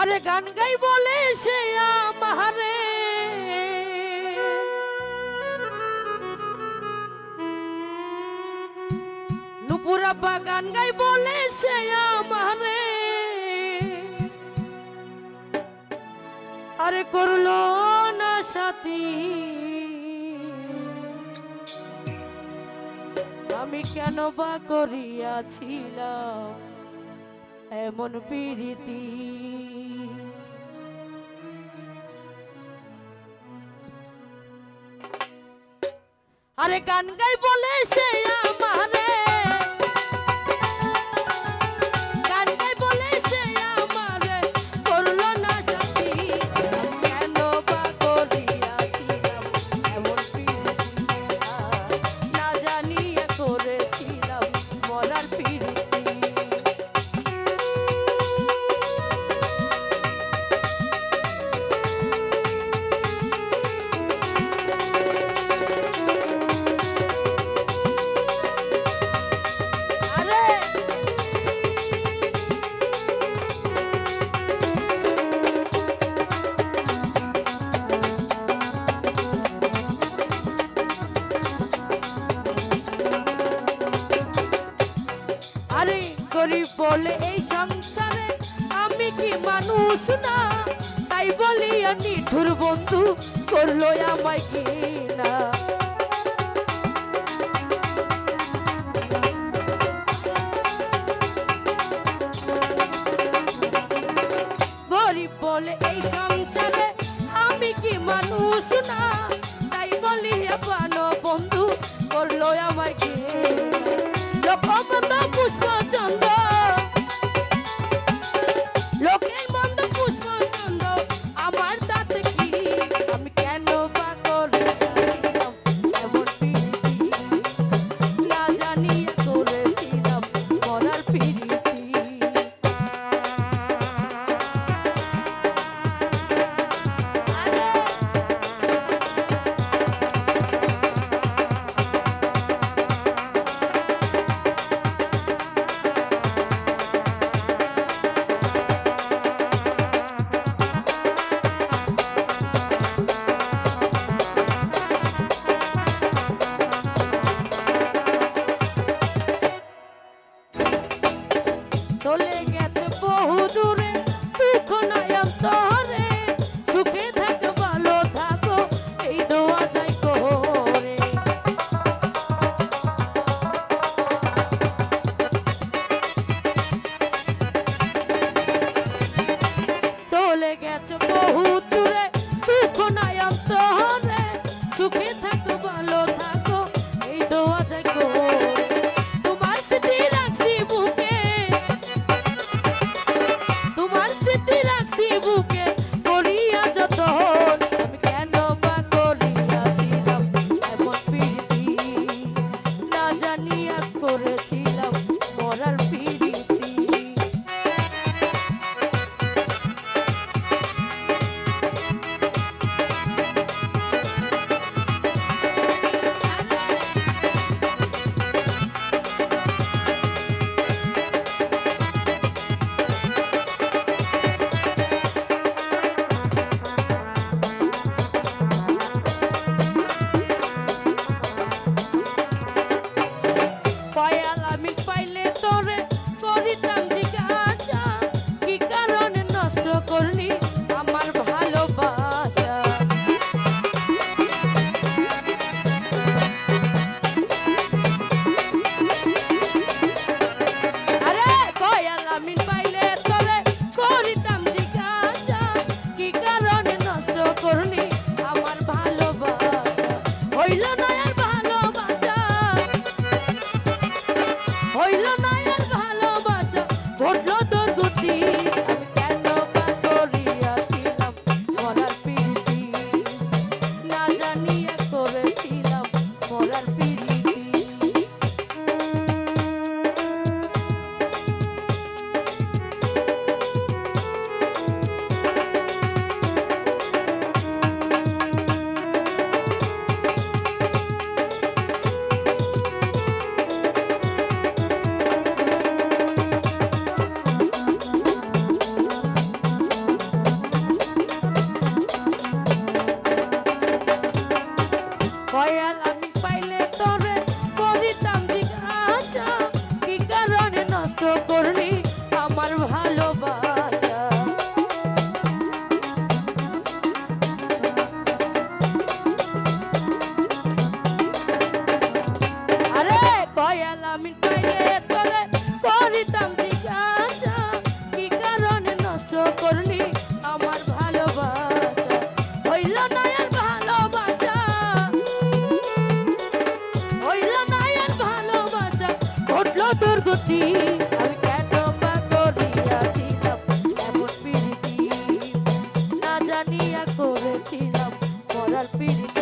আরে গান গাই বলে সে আমারে। নুপুরা গান গাই বলে সে আমারে। আরে করল না সাথী। আমি কেন বা করিয়াছিলাম? এমন প্রীতি। আরে গান গাই বলে সে আমারে। বলি বলে এই সংসারে আমি কি মানুষ না? তাই বলিয়া নিঠুর বন্ধু, করল আমায় কি না বলে এই সংসারে আমি কি মানুষ না? তাই বলি বন্ধু, করল আমায় কি পুষ্প নষ্ট করলি আমার আরে বয়াল আমি তোরে করিতাম জিজ্ঞাসা। Thank you.